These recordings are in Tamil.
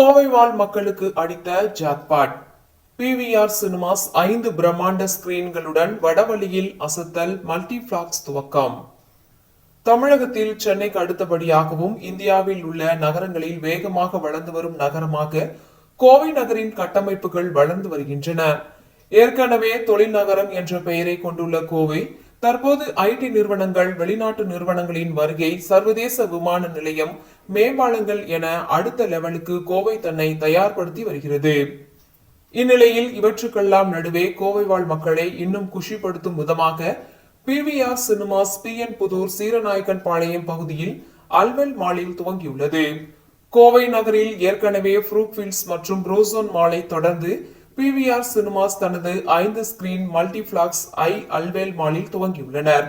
கோவை வாழ் மக்களுக்கு அடித்த ஜாக்பாட். பிவிஆர் சினிமாஸ் ஐந்து பிரம்மாண்ட ஸ்கிரீன்களுடன் வடவழியில் அசத்தல் மல்டிபிளாக்ஸ் துவக்கம். தமிழகத்தில் சென்னைக்கு அடுத்தபடியாகவும் இந்தியாவில் உள்ள நகரங்களில் வேகமாக வளர்ந்து வரும் நகரமாக கோவை நகரின் கட்டமைப்புகள் வளர்ந்து வருகின்றன. ஏற்கனவே தொழில் நகரம் என்ற பெயரை கொண்டுள்ள கோவை தற்போது ஐடி நிறுவனங்கள் வெளிநாட்டு நிறுவனங்களின் வருகை சர்வதேச விமான நிலையம் மேம்பாலங்கள் என அடுத்த லெவலுக்கு கோவை தன்னை தயார்படுத்தி வருகிறது. இந்நிலையில் இவற்றுக்கெல்லாம் நடுவே கோவை வாழ் மக்களை இன்னும் குஷிப்படுத்தும் விதமாக PVR cinemas P N Pudur Seeranayakkan Palayam பகுதியில் அல்வெல் மாலில் துவங்கியுள்ளது. கோவை நகரில் ஏற்கனவே ஃப்ரூட்ஃபீல்ட்ஸ் மற்றும் ரோசோன் மாலை தொடர்ந்து பிவிஆர் சினிமாஸ் தனது ஐந்து ஸ்கிரீன் மல்டிபிளாக்ஸ் ஐ அல்வேல் மாலில் துவங்கியுள்ளனர்.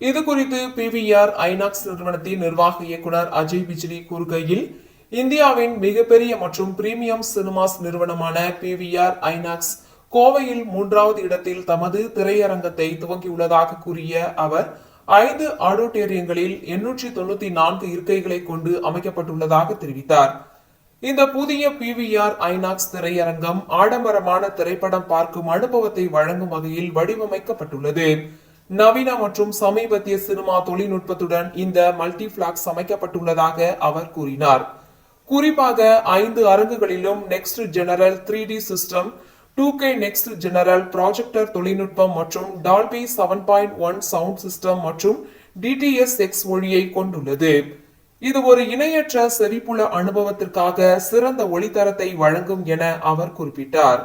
இது குறித்து பிவிஆர் ஐநாக்ஸ் நிறுவனத்தின் நிர்வாக இயக்குனர் அஜய் பிஜ்லி கூறுகையில் இந்தியாவின் மிகப்பெரிய மற்றும் பிரீமியம் சினிமாஸ் நிறுவனமான பிவிஆர் ஐநாக்ஸ் கோவையில் மூன்றாவது இடத்தில் தமது திரையரங்கத்தை துவங்கியுள்ளதாக கூறிய அவர் ஐந்து ஆடிட்டோரியங்களில் எண்ணூற்றி தொண்ணூத்தி நான்கு இருக்கைகளை கொண்டு அமைக்கப்பட்டுள்ளதாக தெரிவித்தார். இந்த புதிய பிவிஆர் ஐநாக்ஸ் திரையரங்கம் ஆடம்பரமான திரைப்படம் பார்க்கும் அனுபவத்தை வழங்கும் வகையில் வடிவமைக்கப்பட்டுள்ளது. நவீன மற்றும் சமீபத்திய சினிமா தொழில்நுட்பத்துடன் இந்த மல்டிபிளாக்ஸ் அமைக்கப்பட்டுள்ளதாக அவர் கூறினார். குறிப்பாக ஐந்து அரங்குகளிலும் next general three D system two K next general projector தொழில்நுட்பம் மற்றும் Dolby seven point one sound system மற்றும் டிடிஎஸ் எக்ஸ் ஒளியை கொண்டுள்ளது. இது ஒரு இணையற்ற செறிப்புள்ள அனுபவத்திற்காக சிறந்த ஒளித்தரத்தை வழங்கும் என அவர் குறிப்பிட்டார்.